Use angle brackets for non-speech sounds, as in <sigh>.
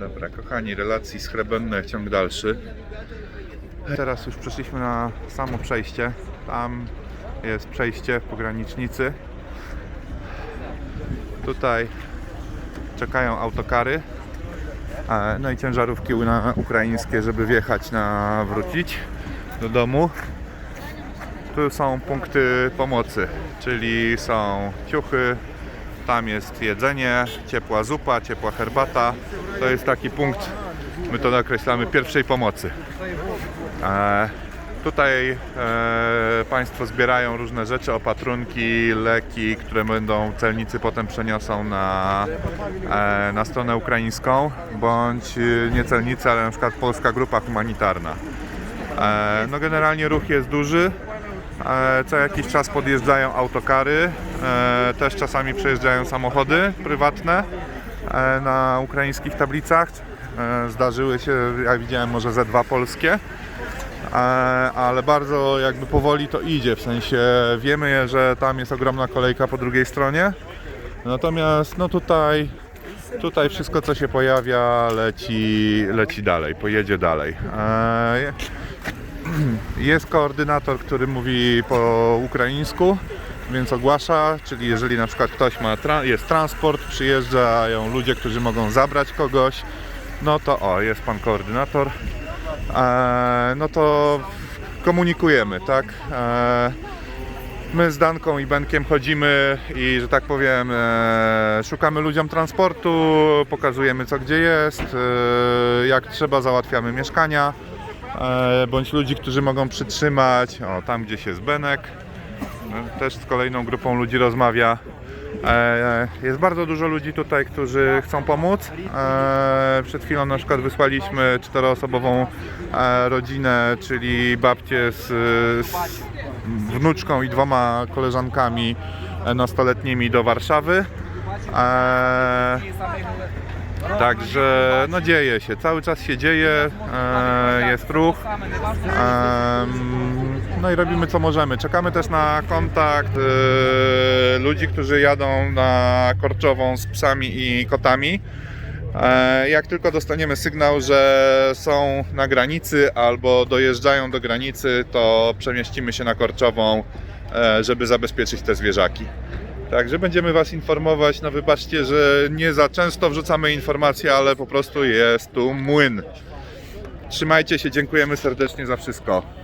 Dobra, kochani, relacji z Chrebenne ciąg dalszy. Teraz już przeszliśmy na samo przejście. Tam jest przejście pogranicznicy. Tutaj czekają autokary. e, No i ciężarówki na ukraińskie, żeby wjechać na wrócić do domu. Tu są punkty pomocy, czyli są ciuchy, tam jest jedzenie, ciepła zupa, ciepła herbata. To jest taki punkt, my to nakreślamy, pierwszej pomocy. E, tutaj e, Państwo zbierają różne rzeczy, opatrunki, leki, które będą celnicy potem przeniosą na, e, na stronę ukraińską, bądź e, nie celnicy, ale na przykład Polska Grupa Humanitarna. E, no generalnie ruch jest duży. E, Co jakiś czas podjeżdżają autokary, e, też czasami przejeżdżają samochody prywatne e, na ukraińskich tablicach. Zdarzyły się, ja widziałem może ze dwa polskie, ale bardzo jakby powoli to idzie, w sensie wiemy, że tam jest ogromna kolejka po drugiej stronie. Natomiast no tutaj, tutaj wszystko co się pojawia leci, leci dalej, pojedzie dalej. <clears throat> Jest koordynator, który mówi po ukraińsku, więc ogłasza, czyli jeżeli na przykład ktoś ma, tra- jest transport, przyjeżdżają ludzie, którzy mogą zabrać kogoś, no to o, jest pan koordynator, e, no to komunikujemy, tak? E, my z Danką i Benkiem chodzimy i, że tak powiem, e, szukamy ludziom transportu, pokazujemy co gdzie jest, e, jak trzeba załatwiamy mieszkania, bądź ludzi, którzy mogą przytrzymać, o tam gdzieś jest Benek, e, też z kolejną grupą ludzi rozmawia. E, Jest bardzo dużo ludzi tutaj, którzy chcą pomóc. E, Przed chwilą na przykład wysłaliśmy czteroosobową e, rodzinę, czyli babcię z, z wnuczką i dwoma koleżankami e, nastoletnimi do Warszawy. E, Także no dzieje się, cały czas się dzieje, e, jest ruch. Em, no i robimy co możemy. Czekamy też na kontakt e, ludzi, którzy jadą na Korczową z psami i kotami. E, Jak tylko dostaniemy sygnał, że są na granicy albo dojeżdżają do granicy, to przemieścimy się na Korczową, e, żeby zabezpieczyć te zwierzaki. Także będziemy Was informować. No wybaczcie, że nie za często wrzucamy informacje, ale po prostu jest tu młyn. Trzymajcie się, dziękujemy serdecznie za wszystko.